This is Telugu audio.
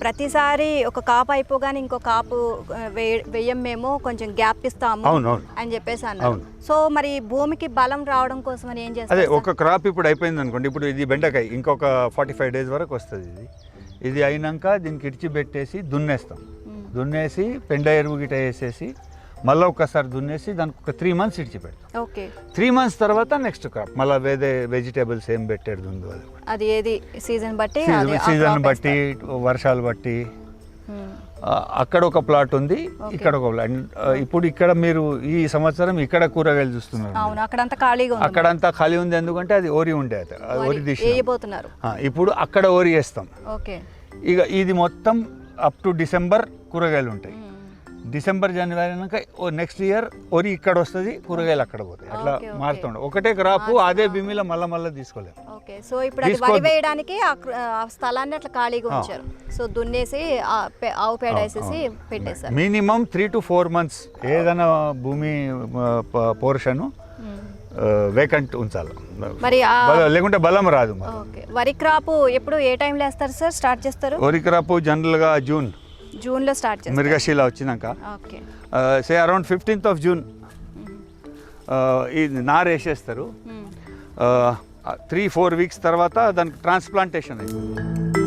ప్రతిసారి ఒక కాపు అయిపోగానే ఇంకో కాపు వేయ- వెయ్యం మేము కొంచెం గ్యాప్ ఇస్తాము అని చెప్పేసి అన్నారు. సో మరి భూమికి బలం రావడం కోసం అని ఏం అదే చేస్తారు సార్? ఒక క్రాప్ ఇప్పుడు అయిపోయింది అనుకోండి ఇప్పుడు ఇది బెండకాయ ఇంకొక ఫార్టీ ఫైవ్ డేస్ వరకు వస్తుంది ఇది ఇది అయినాక దీనికి ఇడిచి పెట్టేసి దున్నేస్తాం. దున్నేసి పెండ ఎరువు గిట వేసేసి మళ్ళీ ఒకసారి దున్నేసి దానికి ఒక త్రీ మంత్స్ ఇడిచి పెడతాం ఓకే. త్రీ మంత్స్ తర్వాత నెక్స్ట్ క్రాప్ మళ్ళీ వేరే వెజిటేబుల్స్ ఏం పెట్టేది ఉందో అది అది ఏది? సీజన్ బట్టి సీజన్ బట్టి వర్షాలు బట్టి. ఆ, అక్కడ ఒక ప్లాట్ ఉంది. ఇక్కడ ఒక ప్లాట్ ఇప్పుడు ఇక్కడ మీరు ఈ సంవత్సరం ఇక్కడ కూరగాయలు చూస్తున్నారు. అక్కడంతా ఖాళీగా ఉంది. అక్కడంతా ఖాళీ ఉంది ఎందుకంటే అది ఓరి ఉండే ఓరి ఇప్పుడు అక్కడ ఓరి వేస్తాం. ఓకే. ఇక ఇది మొత్తం అప్ టు డిసెంబర్ కూరగాయలు ఉంటాయి. డిసెంబర్ జనవరి అయినాక నెక్స్ట్ ఇయర్ ఒరి ఇక్కడ వస్తుంది కూరగాయలు అక్కడ పోతాయి. అట్లా. మారుతుండే. ఒకటే క్రాప్ అదే భూమిలో మళ్ళా మళ్ళా తీసుకోలేము ఓకే సో ఇప్పుడు అది వరి. వేయడానికి ఆ స్థలాన్ని అట్లా ఖాళీగా. ఉంచారు. సో దున్నేసి ఆవు పేడ వేసేసి పెట్టేశారు. Minimum three to four months ఏదైనా భూమి పోర్షన్. వేకెంట్ ఉంచాలి. మరి లేకుంటే బలం రాదు వరి క్రాప్ ఎప్పుడు ఏ టైంలో వేస్తారు సార్? స్టార్ట్ చేస్తారు? వరి క్రాప్ జనరల్గా జూన్. జూన్లో స్టార్ట్ మిర్గశీల వచ్చినాక. Okay. Say around fifteenth of June ఇది నారు వేసేస్తారు. త్రీ ఫోర్ వీక్స్ తర్వాత దానికి ట్రాన్స్ప్లాంటేషన్ అయింది